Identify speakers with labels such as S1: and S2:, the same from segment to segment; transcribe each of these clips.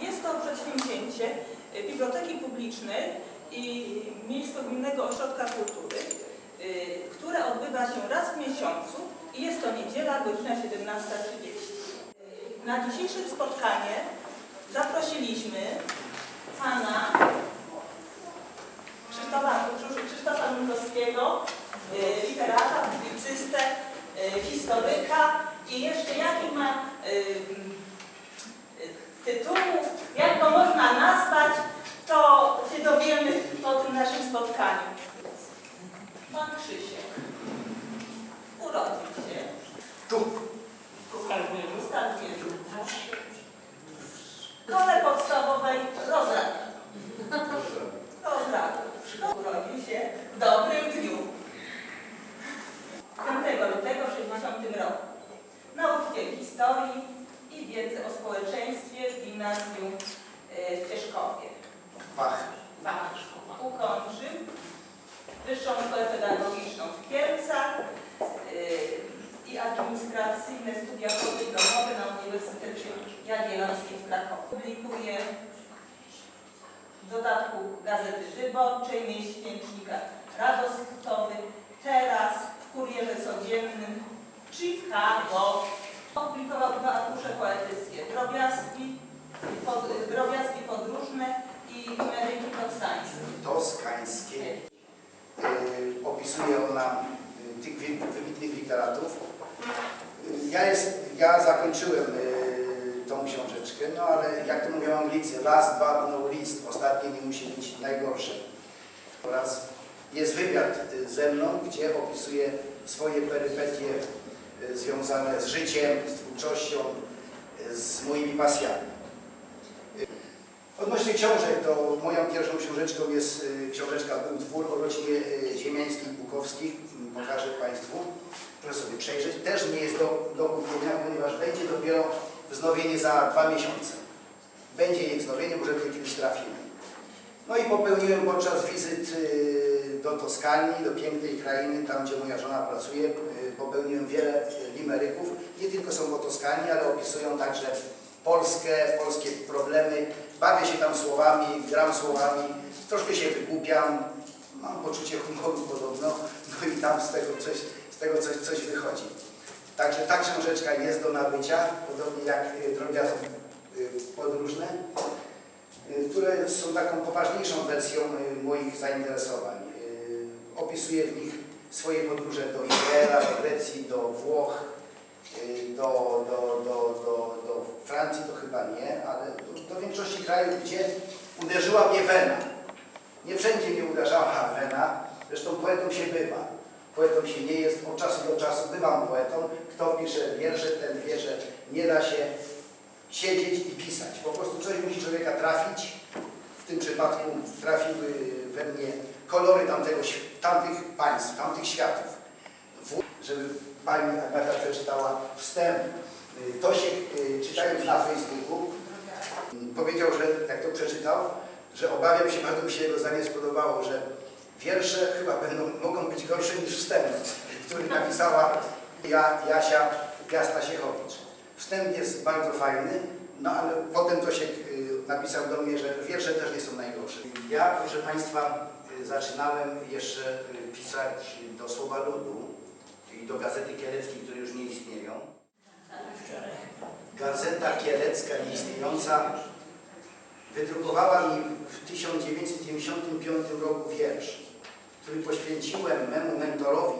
S1: Jest to przedsięwzięcie y, Biblioteki Publicznej i Miejsko-Gminnego Ośrodka Kultury, y, które odbywa się raz w miesiącu i jest to niedziela, godzina 17.30. Na dzisiejsze spotkanie zaprosiliśmy pana Krzysztofa, Krzysztofa Mundowskiego, y, literata, publicystę, y, historyka i jeszcze jaki ma y, y, tytułów, jak go można nazwać, to się dowiemy po tym naszym spotkaniu. Pan Krzysiek urodził się
S2: Tu.
S1: w Stalwierzu. W szkole podstawowej Rozrada. Rozrada. Urodził się w dobrym dniu. 5 lutego w 60 roku. Nauczyciel historii i wiedzy o społeczeństwie w gimnazjum e, w Cieszkowie.
S2: Fach.
S1: Fach. Ukończył Wyższą Szkołę Pedagogiczną w Kielcach y, i administracyjne studia podyplomowe na Uniwersytecie Jagiellońskim w Krakowie. Publikuje w dodatku Gazety Wyborczej, miesięcznika Radoskowy, teraz w Kurierze Codziennym, Chicago. Publikował dwa arkusze poetyckie, drobiazgi, pod, podróżne i meryki toskańskie.
S2: Toskańskie. Y, opisuje ona y, tych wybitnych literatów. Y, Ja, jest, ja zakończyłem tą książeczkę, no ale jak to mówią Anglicy, last but no least, ostatnie nie musi być najgorsze. Oraz jest wywiad ze mną, gdzie opisuje swoje perypetie związane z życiem, z twórczością, z moimi pasjami. Odnośnie książek, to moją pierwszą książeczką jest y, książeczka Utwór o rodzinie y, Ziemiańskich Bukowskich. Mm, Pokażę Państwu. Proszę sobie przejrzeć. Też nie jest do, do kupienia, ponieważ będzie dopiero wznowienie za dwa miesiące. Będzie jej wznowienie, może kiedyś trafimy. No i popełniłem podczas wizyt y, do Toskanii, do pięknej krainy, tam gdzie moja żona pracuje, popełniłem wiele limeryków. Nie tylko są o Toskanii, ale opisują także Polskę, polskie problemy. Bawię się tam słowami, gram słowami, troszkę się wygłupiam, mam poczucie humoru podobno, no i tam z tego coś, z tego coś, coś wychodzi. Także ta książeczka jest do nabycia, podobnie jak y, drobiazgi y, podróżne, y, które są taką poważniejszą wersją moich zainteresowań. Opisuję w nich swoje podróże do Izraela, do Grecji, do Włoch, do, do, do, do, do Francji to chyba nie, ale do, większości krajów, gdzie uderzyła mnie wena. Nie wszędzie mnie uderzała wena, zresztą poetą się bywa. Poetą się nie jest, od czasu do czasu bywam poetą. Kto pisze wiersze, ten wie, że nie da się siedzieć i pisać. Po prostu coś musi człowieka trafić. W tym przypadku trafiły we mnie kolory tamtego, tamtych państw, tamtych światów. W- Żeby Pani Agata przeczytała wstęp. Y, Tosiek, y, czytając na Facebooku, powiedział, że jak to przeczytał, że obawiam się, bardzo mi się jego zdanie spodobało, że wiersze chyba będą, mogą być gorsze niż wstęp, który napisała ja, Jasia Piasta Siechowicz. Wstęp jest bardzo fajny, no ale potem Tosiek y, napisał do mnie, że wiersze też nie są najgorsze. Ja, proszę Państwa, y, zaczynałem jeszcze y, pisać do Słowa Ludu i do Gazety Kieleckiej, które już nie istnieją. Gazeta Kielecka nieistniejąca wydrukowała mi w 1995 roku wiersz, który poświęciłem memu mentorowi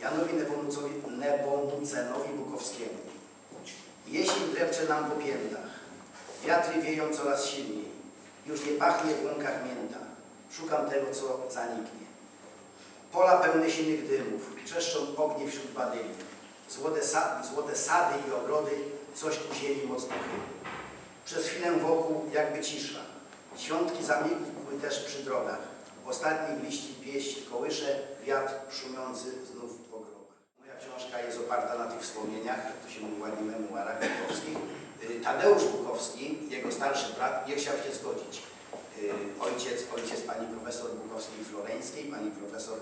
S2: Janowi Nepomucowi- Nepomucenowi Bukowskiemu. Jesień drepcze nam po piętach, wiatry wieją coraz silniej, już nie pachnie w łąkach mięta, szukam tego, co zaniknie. Pola pełne silnych dymów, trzeszczą ognie wśród badyli, złote, sa złote sady i ogrody coś ziemi mocno chyli. Przez chwilę wokół jakby cisza. Świątki zamilkły też przy drogach. Ostatnich liści pieść kołysze, wiatr szumiący znów po grobach. Moja książka jest oparta na tych wspomnieniach, to się mówi ładnie memuarach Bukowskich. Y, Tadeusz Bukowski, jego starszy brat, nie chciał się zgodzić. Y, Ojciec, ojciec pani profesor Bukowskiej Floreńskiej, pani profesor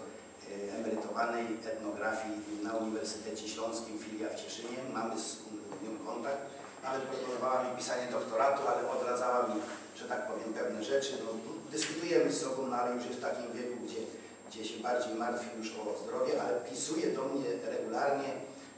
S2: emerytowanej etnografii na Uniwersytecie Śląskim, filia w Cieszynie. Mamy z nią kontakt nawet proponowała mi pisanie doktoratu, ale odradzała mi, że tak powiem, pewne rzeczy. No, dyskutujemy z sobą, no, ale już jest w takim wieku, gdzie, gdzie się bardziej martwi już o zdrowie, ale pisuje do mnie regularnie,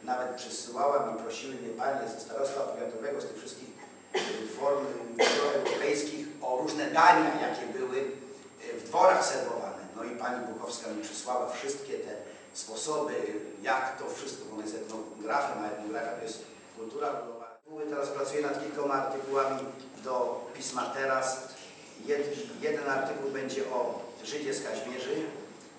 S2: nawet przysyłała mi, prosiły mnie panie ze starostwa powiatowego, z tych wszystkich y, form y, europejskich o różne dania, jakie były y, w dworach serwowane. No i pani Bukowska mi przysłała wszystkie te sposoby, jak to wszystko, bo on jest etnografem, a etnografia to jest kultura ludowa. Teraz pracuję nad kilkoma artykułami do pisma Teraz. Jed, jeden artykuł będzie o Żydzie z Kaźmierzy,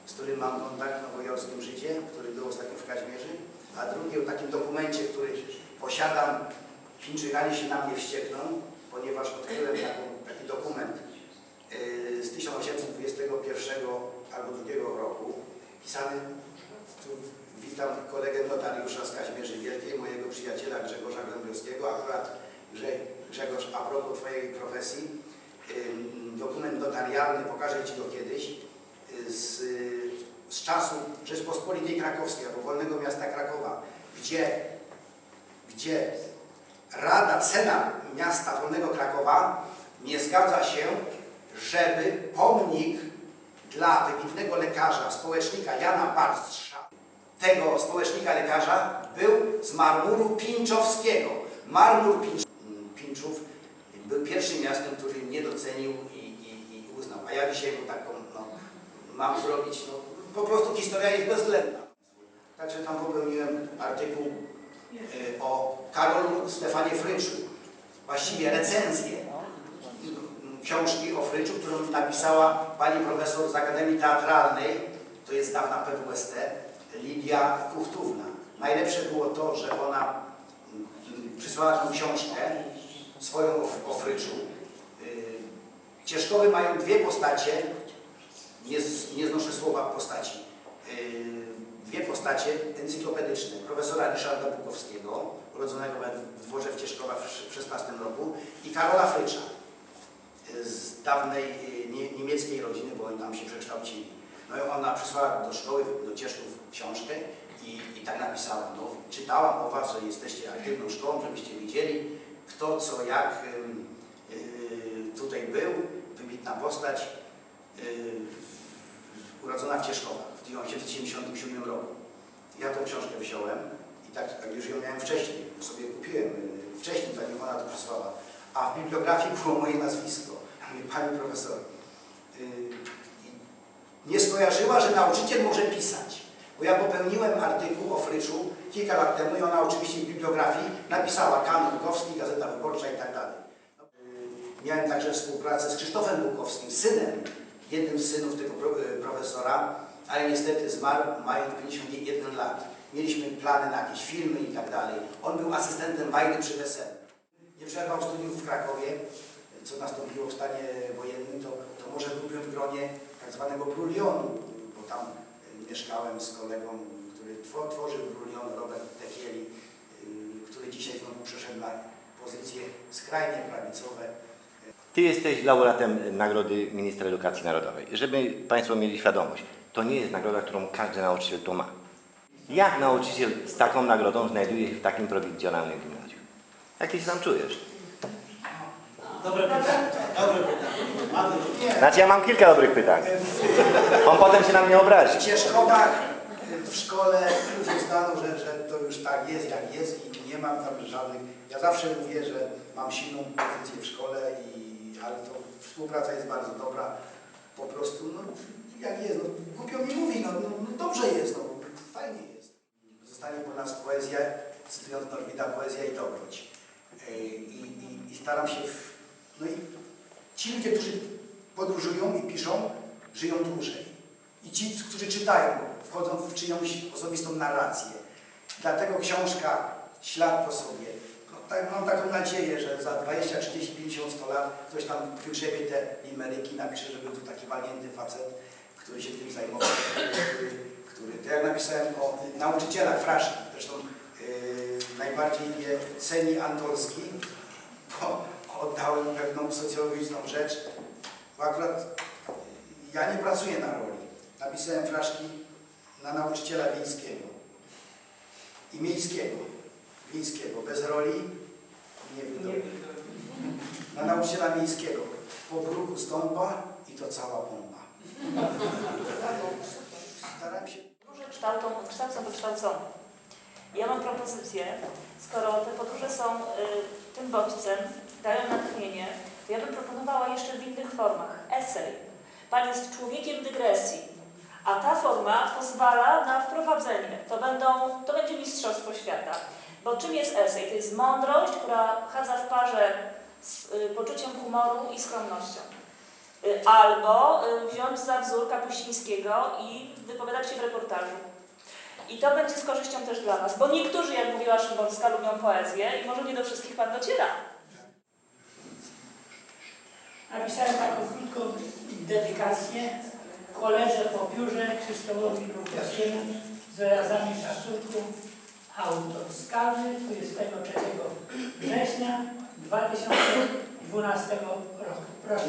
S2: z którym mam kontakt nowojorskim Żydzie, który był ostatnio w Kaźmierzy, a drugi o takim dokumencie, który posiadam. Chińczykanie się na mnie wściekną, ponieważ odkryłem taki dokument 1821 albo 2 roku, pisany, tu witam kolegę notariusza z Kazimierzy Wielkiej, mojego przyjaciela Grzegorza Grąbiowskiego, akurat Grze- Grzegorz, a propos Twojej profesji, dokument notarialny, pokażę Ci go kiedyś, y, z, z czasu Rzeczpospolitej Krakowskiej, albo Wolnego Miasta Krakowa, gdzie, gdzie Rada, Senat Miasta Wolnego Krakowa nie zgadza się, żeby pomnik dla wybitnego lekarza, społecznika Jana Barstrza, tego społecznika lekarza, był z marmuru pinczowskiego. Marmur Pincz- Pinczów był pierwszym miastem, który mnie docenił i, i, i uznał. A ja dzisiaj mu taką, no, mam zrobić, no, po prostu historia jest bezwzględna. Także tam popełniłem artykuł y, o Karolu Stefanie Fryczu. Właściwie recenzję książki o Fryczu, którą napisała pani profesor z Akademii Teatralnej, to jest dawna PWST, Lidia Kuchtówna. Najlepsze było to, że ona y, przysłała tą książkę swoją o, Fryczu. Y, Cieszkowy mają dwie postacie, nie, nie znoszę słowa postaci. Yy, Dwie postacie encyklopedyczne. Profesora Ryszarda Bukowskiego, urodzonego w dworze w Cieszkowa w 16 roku i Karola Frycza z dawnej yy, nie, niemieckiej rodziny, bo oni tam się przekształcili. No i ona przysłała do szkoły, do Cieszków książkę i, i tak napisała. No, czytałam o Was, że jesteście aktywną szkołą, żebyście widzieli kto, co, jak yy, tutaj był, wybitna postać. Yy, urodzona w Cieszkowach w 1977 roku. Ja tą książkę wziąłem i tak jak już ją miałem wcześniej, sobie kupiłem y, wcześniej, zanim ona to przysłała, a w bibliografii było moje nazwisko. Pani profesor, y, nie skojarzyła, że nauczyciel może pisać. Bo ja popełniłem artykuł o Fryczu kilka lat temu i ona oczywiście w bibliografii napisała Kan Bukowski, Gazeta Wyborcza i tak dalej. Y, Miałem także współpracę z Krzysztofem Bukowskim, synem, jednym z synów tego y, profesora, ale niestety zmarł mając 51 lat. Mieliśmy plany na jakieś filmy i tak dalej. On był asystentem Wajdy przy Weselu. Nie przerwał studiów w Krakowie, co nastąpiło w stanie wojennym, to, to może byłbym w gronie tak zwanego brulionu, bo tam y, mieszkałem z kolegą, który two- tworzył brulion, Robert Techieli, y, który dzisiaj znowu przeszedł na pozycje skrajnie prawicowe.
S3: Ty jesteś laureatem Nagrody Ministra Edukacji Narodowej. Żeby Państwo mieli świadomość, to nie jest nagroda, którą każdy nauczyciel tu ma. Jak nauczyciel z taką nagrodą znajduje się w takim prowincjonalnym gimnazjum? Jak Ty się tam czujesz?
S4: Dobre pytanie. Dobre pytanie. Mamy
S2: Nie,
S3: Znaczy ja mam kilka dobrych pytań. On potem się na mnie
S2: W
S3: obrazi.
S2: Cieszkowach y, w szkole uznaną, że, że to już tak jest, jak jest i nie mam tam żadnych... Ja zawsze mówię, że mam silną pozycję w szkole, i, ale to współpraca jest bardzo dobra. Po prostu, no jak jest, no, głupio mi mówi, no, no, no dobrze jest, no fajnie jest. Zostanie po nas poezja, cytując Norwida, poezja i dobroć. I, i, i staram się, w, no i ci ludzie, którzy podróżują i piszą, żyją dłużej. I ci, którzy czytają, wchodzą w czyjąś osobistą narrację. Dlatego książka Ślad po sobie. No, tak, mam taką nadzieję, że za 20, 30, 50, 100 lat ktoś tam wygrzebie te limeryki, napisze, że był to taki walnięty facet, który się tym zajmował, który, który to jak napisałem o nauczycielach fraszki, zresztą yy, najbardziej je ceni Antolski, bo oddałem pewną socjologiczną rzecz, bo akurat ja nie pracuję na roli. Napisałem fraszki na nauczyciela wiejskiego i miejskiego. Wiejskiego, bez roli, Nie wiem. Na nauczyciela miejskiego. Po bruku stąpa i to cała pompa. Staram się.
S5: Podróże kształcą, kształcą wykształconych. Ja mam propozycję, skoro te podróże są y, tym bodźcem, dają natchnienie, to ja bym proponowała jeszcze w innych formach. Esej. Pan jest człowiekiem dygresji, a ta forma pozwala na wprowadzenie. To, będą, to będzie mistrzostwo świata. Bo czym jest esej? To jest mądrość, która chadza w parze z y, poczuciem humoru i skromnością. Y, Albo y, wziąć za wzór Kapuścińskiego i wypowiadać się w reportażu. I to będzie z korzyścią też dla Was, bo niektórzy, jak mówiła Szymborska, lubią poezję i może nie do wszystkich Pan dociera.
S6: Napisałem taką krótką dedykację koledze po biurze Krzysztofowi Krukowskiemu z wyrazami szacunku autor skazy 23 września 2012 roku. Proszę.